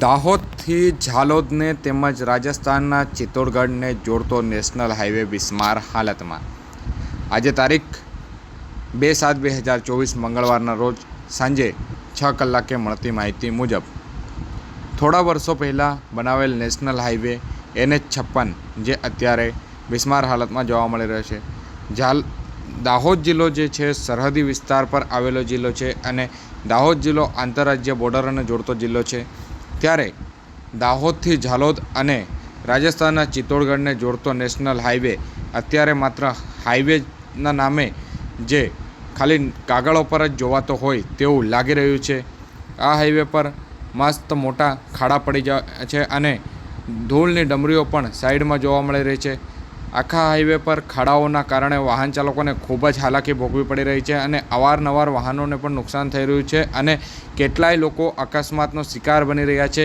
દાહોદથી ઝાલોદને તેમજ રાજસ્થાનના ચિત્તોડગઢને જોડતો નેશનલ હાઈવે બિસ્માર હાલતમાં. આજે તારીખ બે સાત બે હજાર ચોવીસ મંગળવારના રોજ સાંજે છ કલાકે મળતી માહિતી મુજબ, થોડા વર્ષો પહેલાં બનાવેલ નેશનલ હાઈવે એનએચ છપ્પન, જે અત્યારે બિસ્માર હાલતમાં જોવા મળી રહ્યો છે. ઝાલ, દાહોદ જિલ્લો જે છે, સરહદી વિસ્તાર પર આવેલો જિલ્લો છે અને દાહોદ જિલ્લો આંતરરાજ્ય બોર્ડરને જોડતો જિલ્લો છે. ત્યારે દાહોદથી ઝાલોદ અને રાજસ્થાનના ચિત્તોડગઢને જોડતો નેશનલ હાઈવે, અત્યારે માત્ર હાઈવેના નામે જે ખાલી કાગળો પર જ જોવાતો હોય તેવું લાગી રહ્યું છે. આ હાઈવે પર મસ્ત મોટા ખાડા પડી જાય છે અને ધૂળની ડમરીઓ પણ સાઈડમાં જોવા મળી રહી છે. આખા હાઈવે પર ખાડાઓના કારણે વાહન ચાલકોને ખૂબ જ હાલાકી ભોગવી પડી રહી છે અને અવારનવાર વાહનોને પણ નુકસાન થઈ રહ્યું છે અને કેટલાય લોકો અકસ્માતનો શિકાર બની રહ્યા છે.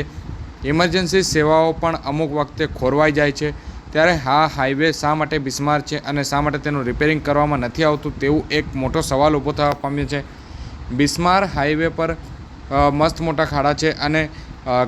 ઇમરજન્સી સેવાઓ પણ અમુક વખતે ખોરવાઈ જાય છે. ત્યારે હા હાઈવે શા માટે બિસ્માર છે અને શા માટે તેનું રિપેરિંગ કરવામાં નથી આવતું તેવું એક મોટો સવાલ ઊભો થવા પામ્યો છે. બિસ્માર હાઈવે પર મસ્ત મોટા ખાડા છે અને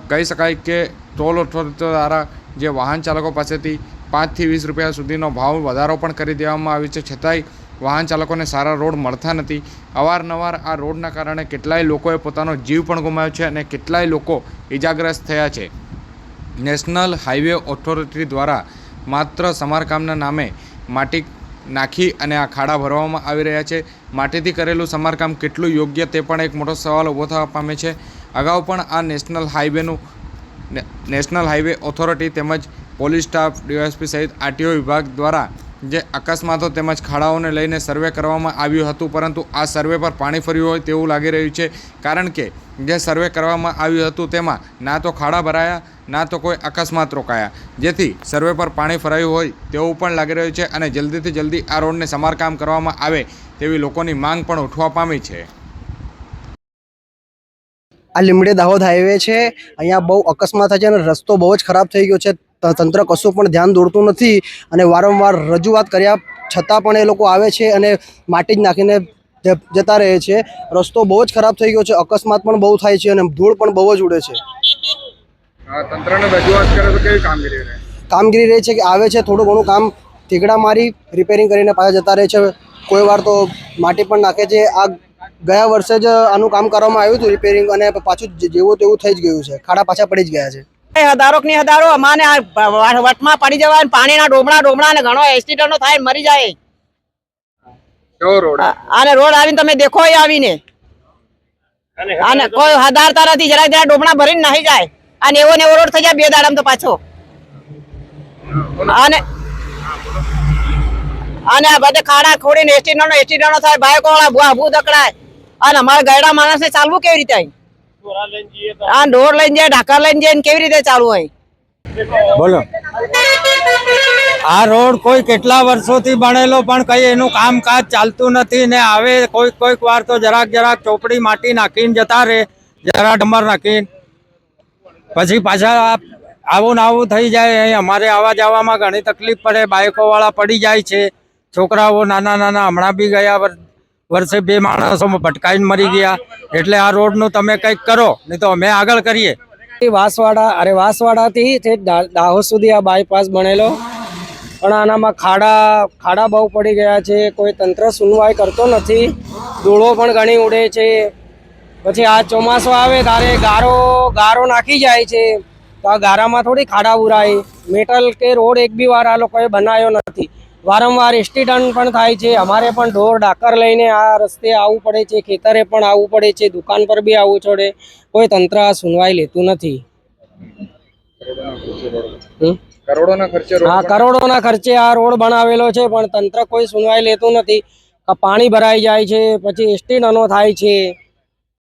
કહી શકાય કે ટોલ ઓથોરિટી દ્વારા જે વાહન ચાલકો પાસેથી પાંચથી વીસ રૂપિયા સુધીનો ભાવ વધારો પણ કરી દેવામાં આવ્યો છે. છતાંય વાહન ચાલકોને સારા રોડ મળતા નથી. અવારનવાર આ રોડના કારણે કેટલાય લોકોએ પોતાનો જીવ પણ ગુમાવ્યો છે અને કેટલાય લોકો ઇજાગ્રસ્ત થયા છે. નેશનલ હાઈવે ઓથોરિટી દ્વારા માત્ર સમારકામના નામે માટી નાખી અને આ ખાડા ભરવામાં આવી રહ્યા છે. માટીથી કરેલું સમારકામ કેટલું યોગ્ય તે પણ એક મોટો સવાલ ઊભો થવા પામે છે. અગાઉ પણ આ નેશનલ હાઈવેનું નેશનલ હાઈવે ઓથોરિટી તેમજ પોલીસ સ્ટાફ, ડીવાયએસપી સહિત આરટીઓ વિભાગ દ્વારા જે અકસ્માતો તેમજ ખાડાઓને લઈને સર્વે કરવામાં આવ્યું હતું, પરંતુ આ સર્વે પર પાણી ફર્યું હોય તેવું લાગી રહ્યું છે. કારણ કે જે સર્વે કરવામાં આવ્યું હતું તેમાં ના તો ખાડા ભરાયા, ના તો કોઈ અકસ્માત રોકાયા. જેથી સર્વે પર પાણી ફરાયું હોય તેવું પણ લાગી રહ્યું છે અને જલ્દીથી જલ્દી આ રોડને સમારકામ કરવામાં આવે તેવી લોકોની માંગ પણ ઉઠવા પામી છે. આ લીમડી દાહોદ હાઈવે છે. અહીંયા બહુ અકસ્માત થાય છે અને રસ્તો બહુ જ ખરાબ થઈ ગયો છે. તંત્ર કશું પણ ધ્યાન દોરતું નથી અને વારંવાર રજૂઆત કર્યા છતાં પણ એ લોકો આવે છે અને માટી જ નાખીને જતા રહે છે. રસ્તો બહુ જ ખરાબ થઈ ગયો છે. અકસ્માત પણ બહુ થાય છે અને ધૂળ પણ બહુ જ ઉડે છે. તંત્રને રજૂઆત કરે તો કેવી કામગીરી રહે? કામગીરી રહે છે કે આવે છે થોડું ઘણું કામ ઠીકડા મારી રિપેરિંગ કરીને પાછા જતા રહે છે. કોઈ વાર તો માટી પણ નાખે છે. આ ગયા વર્ષે જ આનું કામ કરવામાં આવ્યું હતું રિપેરિંગ અને પાછું જેવું તેવું થઈ જ ગયું છે. ખાડા પાછા પડી જ ગયા છે. હજારો ની હજારો અમાને વટમાં પડી જવાય પાણીના ડોમણા ડોમણા ને ઘણો એક્સિડન્ટો થાય મરી જાય. આને રોડ આવીને તમે દેખો એ આવીને. અને કોઈ હદારતા નથી જરાય જરા ડોમણા ભરીને નાહી જાય. અને એવો ને એવો રોડ થઈ જાય બે દાડામાં તો પાછો. અને અને આ બધે ખાડા ખોડીને એસટી નો એસટી નો થાય બાઈકો વાળા ભૂ દકડાય. અને અમારા ગયડા માણસને ચાલવું કેવી રીતે અહીં? આ ઢોર લઈને જાય ઢાકા લઈને જાય કેવી રીતે ચાલુ હોય? બોલો. આ રોડ કોઈ કેટલા વર્ષોથી બનેલો પણ કઈ એનું કામકાજ ચાલતું નથી ને આવે કોઈક કોઈક વાર તો જરાક જરાક ચોપડી માટી નાખીને જતા રહે જરા ડમર નાખીને. પછી પાછા આવું ને આવું થઈ જાય અહીં અમારે આવવા જવામાં ઘણી તકલીફ પડે બાઇકો વાળા પડી જાય છે છોકરાઓ નાના નાના હમણાં બી ગયા વર્ષે બે માણસો ભટકાઈને મરી ગયા. એટલે આ રોડનું તમે કંઈક કરો, નહીં તો અમે આગળ કરીએ. વાસવાડા, અરે વાસવાડાથી તે દાહોદ સુધી આ બાયપાસ બનેલો. પણ આનામાં ખાડા ખાડા બહુ પડી ગયા છે, કોઈ તંત્ર સુનવાઈ કરતો નથી. ધૂળો પણ ઘણી ઉડે છે. પછી આ ચોમાસું આવે ત્યારે ગારો ગારો નાખી જાય છે. તો આ ગારામાં થોડી ખાડા ઉરાય. મેટલ કે રોડ એક બી વાર આ લોકોએ બનાવ્યો નથી. વારંવાર એક્સિડન્ટ પણ થાય છે. અમારે પણ ઢોર ડાકર લઈને આ રસ્તે આવવું પડે છે. ખેતરે પણ આવવું પડે છે. દુકાન પર બી આવવું પડે કોઈ તંત્ર આ સુનવાઈ લેતું નથી. કરોડોના ખર્ચે હા કરોડોના ખર્ચે આ રોડ બનાવેલો છે પણ તંત્ર કોઈ સુનવાઈ લેતું નથી. પાણી ભરાઈ જાય છે પછી એસટીડનો થાય છે.